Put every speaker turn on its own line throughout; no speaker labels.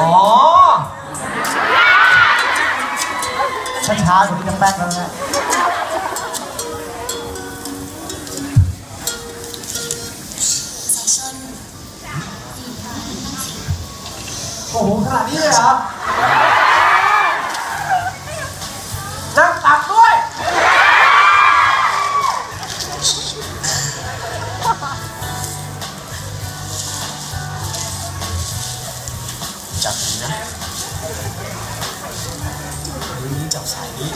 อ๋อช้าๆเดี๋ยวนี้จะแป๊กแล้วนะโอ้โหขนาดนี้เลยเหรอ
จับสายนี้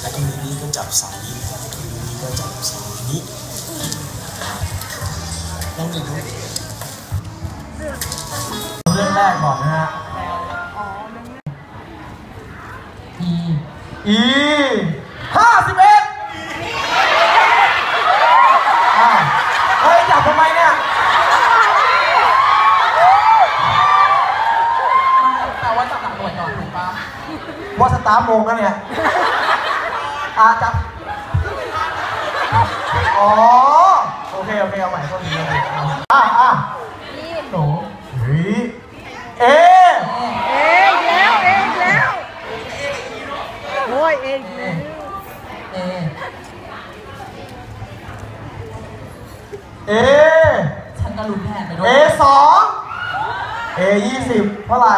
แล้วก็มือนี้ก็จับสายนี้มือนี้ก็จับสายนี้ลองดูดู
เรื่องแรกก่อนนะฮะ
E
อีห้าสิบเอ็าวเฮ้ยจับทำไมเนี่ย
แปลว่าจับหลักหน่วยก่อนถูกปะ
ว่าสตาร์ทโมงแล้วเนี่ยอ่าจับอ๋อ โอเค โอเค เอาใหม่ก็ดีอะอะหนูเฮ้ยเอ
เองแล้วเองแล้วโอ้ยเองแล้ว
เอ
เอ
ฉันก็รู้แผนไปด้ว
เอยสองเอยี่สิบเท่าไหร่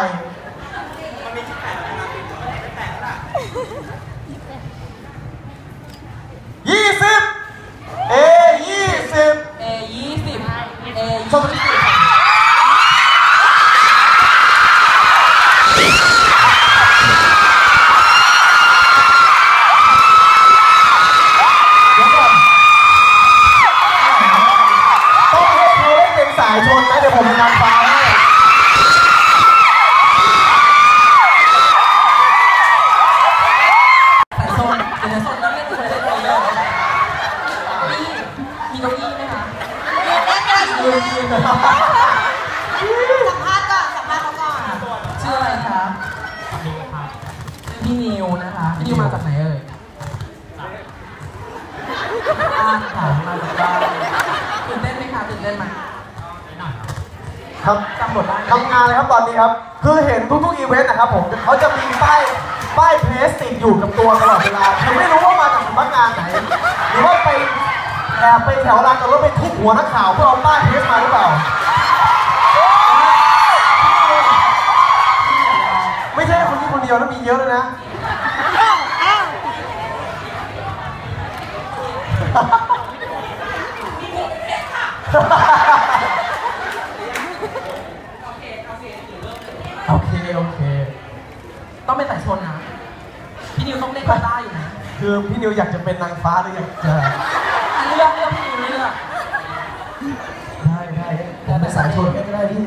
สัม
ภาษณ์ก่อนสัมภาษณ์เขาก่อน
ชื่ออะไรคะพี่นิวนะคะพี่นิวมาจากไหนเอ่ยบ้านค่ะมาจากบ้านตื่นเต้นไหมคะตื่นเต้นไหม
ครับ
จำบทได้ไหม
ทำงานเลยครับตอนนี้ครับ คือเห็นทุกๆอีเวนต์นะครับผมเขาจะมีป้ายป้ายเพลสติดอยู่กับตัวตลอดเวลาคือไม่รู้ว่ามาจากสำนักงานไหนหรือว่าไป แอบไปแถวลานจอดรถไปทุบหัวนักข่าวเพื่อเอาป้ายเพลสมาหรือเปล่า ไม่ใช่คนนี้คนเดียวนะมีเยอะเลยนะ
โอเค โอเค ต้องเป็นสายชนนะ พี่นิวต้องเล่นกีตาร์อยู่นะ
คือพี่นิวอยากจะเป็นนางฟ้าหรืออยากจะ
เลือกเลือกพี่นิวเลือก
ได้ได้ผมเป็นสายชนก็ได้พี่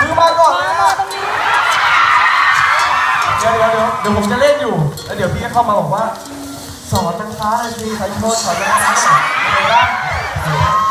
คือมาก่อนนะเดี๋ยวเดี๋ยวเดี๋ยวเดี๋ยวผมจะเล่นอยู่ แล้วเดี๋ยวพี่ก็เข้ามาบอกว่า สอนนางฟ้าเลยสิสายชนสอนนางฟ้าหน่อย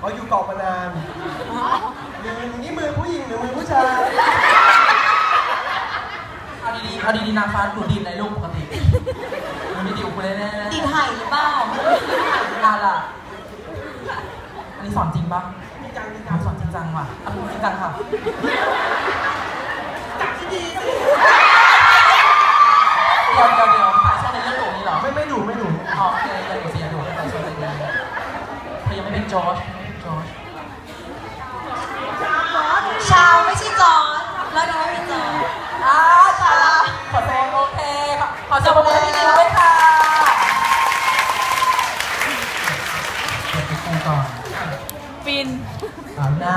เขา
อยู่เกาะมานานหรือนี่มือผู้หญิงหรือมือผู้ชาย
เอาดีๆเอาดีๆนางฟ้าดูดีในรูปปกติมันไม่ดีอุคุเลเล่แน่
ดีไห่หรือเปล่า
ๆอะล่ะอันนี้สอนจริงปะจริงจังจริงจังสอนจริงจังว่ะอะจริงจังค่ะเดี๋ยวเดี๋ยวเดี๋ยวสายชนในเรื่องหนูนี่เหรอ
ไม่ไม่ดุไม่ดุ
อ๋อโอเคอย่าดูสิอย่าดูสายชนในเรื่องเธอยังไม่เป็นจอร์จ ไม่ใช่จอร์จ
แล้วน้องไม่จอ
อ่าจ้าขอโทษโอเคขอขอบมือพี่นิวด้วยค่ะ
เดี๋ยวไปคุยก่อน
ฟิน
อ่าหน้า